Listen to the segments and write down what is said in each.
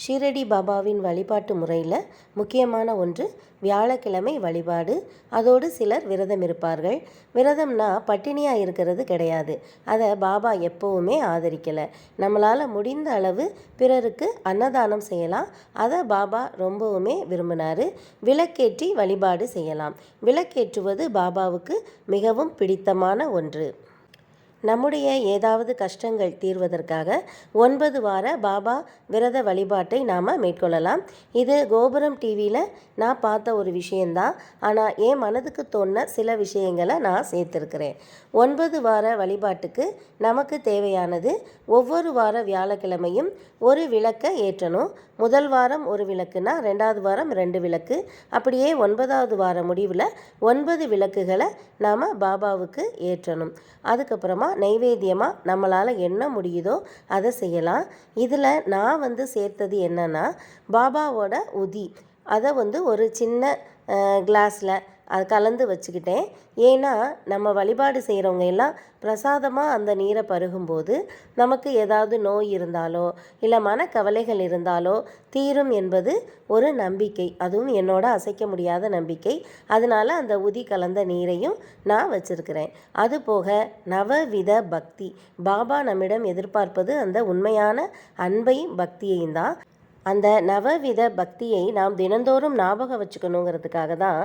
ஷீரடி பாபாவின் வழிபாட்டு முறையில் முக்கியமான ஒன்று வியாழக்கிழமை வழிபாடு. அதோடு சிலர் விரதம் இருப்பார்கள். விரதம்னா பட்டினியாக இருக்கிறது கிடையாது. அதை பாபா எப்போவுமே ஆதரிக்கலை. நம்மளால் முடிந்த அளவு பிறருக்கு அன்னதானம் செய்யலாம். அதை பாபா ரொம்பவுமே விரும்பினார். விளக்கேற்றி வழிபாடு செய்யலாம். விளக்கேற்றுவது பாபாவுக்கு மிகவும் பிடித்தமான ஒன்று. நம்முடைய ஏதாவது கஷ்டங்கள் தீர்வதற்காக ஒன்பது வார பாபா விரத வழிபாட்டை நாம் மேற்கொள்ளலாம். இது கோபுரம் டிவியில் நான் பார்த்த ஒரு விஷயந்தான் ஆனால் என் மனதுக்கு தோணின சில விஷயங்களை நான் சேர்த்துருக்கிறேன். ஒன்பது வார வழிபாட்டுக்கு நமக்கு தேவையானது ஒவ்வொரு வார வியாழக்கிழமையும் ஒரு விளக்கை ஏற்றணும். முதல் வாரம் ஒரு விளக்குனா ரெண்டாவது வாரம் ரெண்டு விளக்கு. அப்படியே ஒன்பதாவது வார முடிவில் ஒன்பது விளக்குகளை நாம் பாபாவுக்கு ஏற்றணும். அதுக்கப்புறமா நைவேத்தியமாக நம்மளால் என்ன முடியுதோ அதை செய்யலாம். இதில் நான் வந்து சேர்த்தது என்னென்னா பாபாவோட உதி. அதை வந்து ஒரு சின்ன கிளாஸில் அது கலந்து வச்சுக்கிட்டேன். ஏன்னா நம்ம வழிபாடு செய்கிறவங்க எல்லாம் பிரசாதமாக அந்த நீரை பருகும்போது நமக்கு ஏதாவது நோய் இருந்தாலோ இல்லை மனக்கவலைகள் இருந்தாலோ தீரும் என்பது ஒரு நம்பிக்கை. அதுவும் என்னோட அசைக்க முடியாத நம்பிக்கை. அதனால் அந்த உதி கலந்த நீரையும் நான் வச்சுருக்கிறேன். அதுபோக நவவித பக்தி. பாபா நம்மிடம் எதிர்பார்ப்பது அந்த உண்மையான அன்பையும் பக்தியையும் தான். அந்த நவவித பக்தியை நாம் தினந்தோறும் ஞாபகம் வச்சுக்கணுங்கிறதுக்காக தான்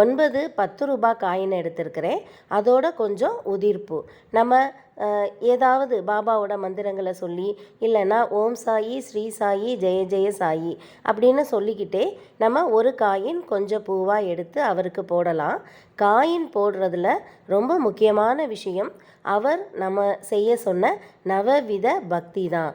ஒன்பது பத்து ரூபாய் காயின் எடுத்திருக்கிறேன். அதோட கொஞ்சம் உதிர்ப்பு. நம்ம ஏதாவது பாபாவோட மந்திரங்களை சொல்லி இல்லைன்னா ஓம் சாயி ஸ்ரீ சாயி ஜெய ஜெய சாயி அப்படின்னு சொல்லிக்கிட்டே நம்ம ஒரு காயின் கொஞ்சம் பூவாக எடுத்து அவருக்கு போடலாம். காயின் போடுறதுல ரொம்ப முக்கியமான விஷயம் அவர் நம்ம செய்ய சொன்ன நவவித பக்தி தான்.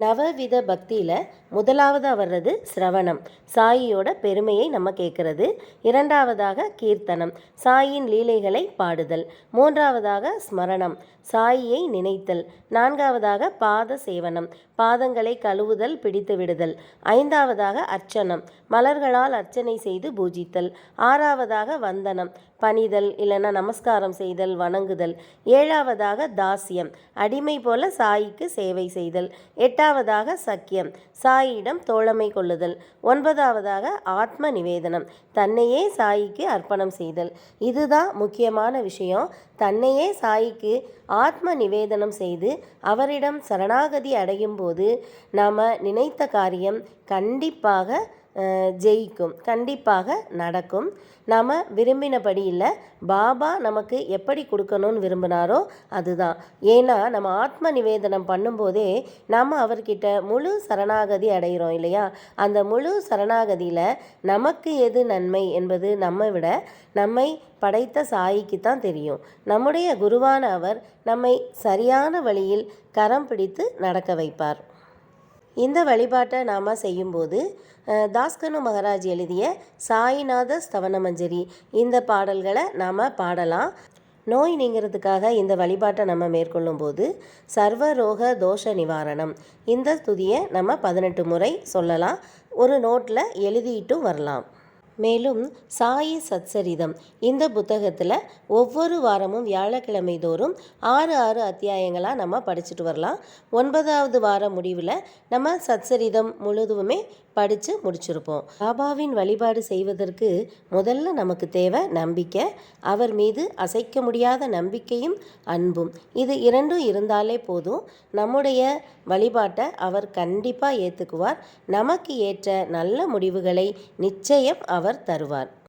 நவவித பக்தியில் முதலாவதாக வர்றது சிரவணம். சாயியோட பெருமையை நம்ம கேட்கறது. இரண்டாவதாக கீர்த்தனம். சாயின் லீலைகளை பாடுதல். மூன்றாவதாக ஸ்மரணம். சாயியை நினைத்தல். நான்காவதாக பாத சேவனம். பாதங்களை கழுவுதல் பிடித்து விடுதல். ஐந்தாவதாக அர்ச்சனம். மலர்களால் அர்ச்சனை செய்து பூஜித்தல். ஆறாவதாக வந்தனம். பணிதல் இல்லைன்னா நமஸ்காரம் செய்தல் வணங்குதல். ஏழாவதாக தாசியம். அடிமை போல சாய்க்கு சேவை செய்தல். எட்டாவதாக சக்கியம். சாயிடம் தோழமை கொள்ளுதல். ஒன்பதாவதாக ஆத்ம நிவேதனம். தன்னையே சாயிக்கு அர்ப்பணம் செய்தல். இதுதான் முக்கியமான விஷயம். தன்னையே சாயிக்கு ஆத்ம நிவேதனம் செய்து அவரிடம் சரணாகதி அடையும் போது நாம் நினைத்த காரியம் கண்டிப்பாக ஜெயிக்கும். கண்டிப்பாக நடக்கும். நாம் விரும்பினபடி இல்லை பாபா நமக்கு எப்படி கொடுக்கணும்னு விரும்பினாரோ அதுதான். ஏன்னா நம்ம ஆத்ம நிவேதனம் பண்ணும்போதே நம்ம அவர்கிட்ட முழு சரணாகதி அடைகிறோம் இல்லையா? அந்த முழு சரணாகதியில் நமக்கு எது நன்மை என்பது நம்மை விட நம்மை படைத்த சாயிக்கு தான் தெரியும். நம்முடைய குருவான அவர் நம்மை சரியான வழியில் கரம் பிடித்து நடக்க வைப்பார். இந்த வழிபாட்டை நாம் செய்யும்போது தாஸ்கனு மகராஜ் எழுதிய சாய்நாத ஸ்தவனமஞ்சரி இந்த பாடல்களை நாம் பாடலாம். நோய் நீங்கிறதுக்காக இந்த வழிபாட்டை நம்ம மேற்கொள்ளும் போது சர்வரோக தோஷ நிவாரணம் இந்த துதியை நம்ம பதினெட்டு முறை சொல்லலாம். ஒரு நோட்டில் எழுதிட்டும் வரலாம். மேலும் சாயி சத்சரிதம். இந்த புத்தகத்தில் ஒவ்வொரு வாரமும் வியாழக்கிழமை தோறும் ஆறு ஆறு அத்தியாயங்களாக நம்ம படிச்சுட்டு வரலாம். ஒன்பதாவது வார முடிவில் நம்ம சத்சரிதம் முழுதுமே படித்து முடிச்சிருப்போம். பாபாவின் வழிபாடு செய்வதற்கு முதல்ல நமக்கு தேவை நம்பிக்கை. அவர் மீது அசைக்க முடியாத நம்பிக்கையும் அன்பும். இது இரண்டும் இருந்தாலே போதும். நம்முடைய வழிபாட்டை அவர் கண்டிப்பாக ஏற்றுக்குவார் நமக்கு ஏற்ற நல்ல முடிவுகளை நிச்சயம் அவர் தருவார்.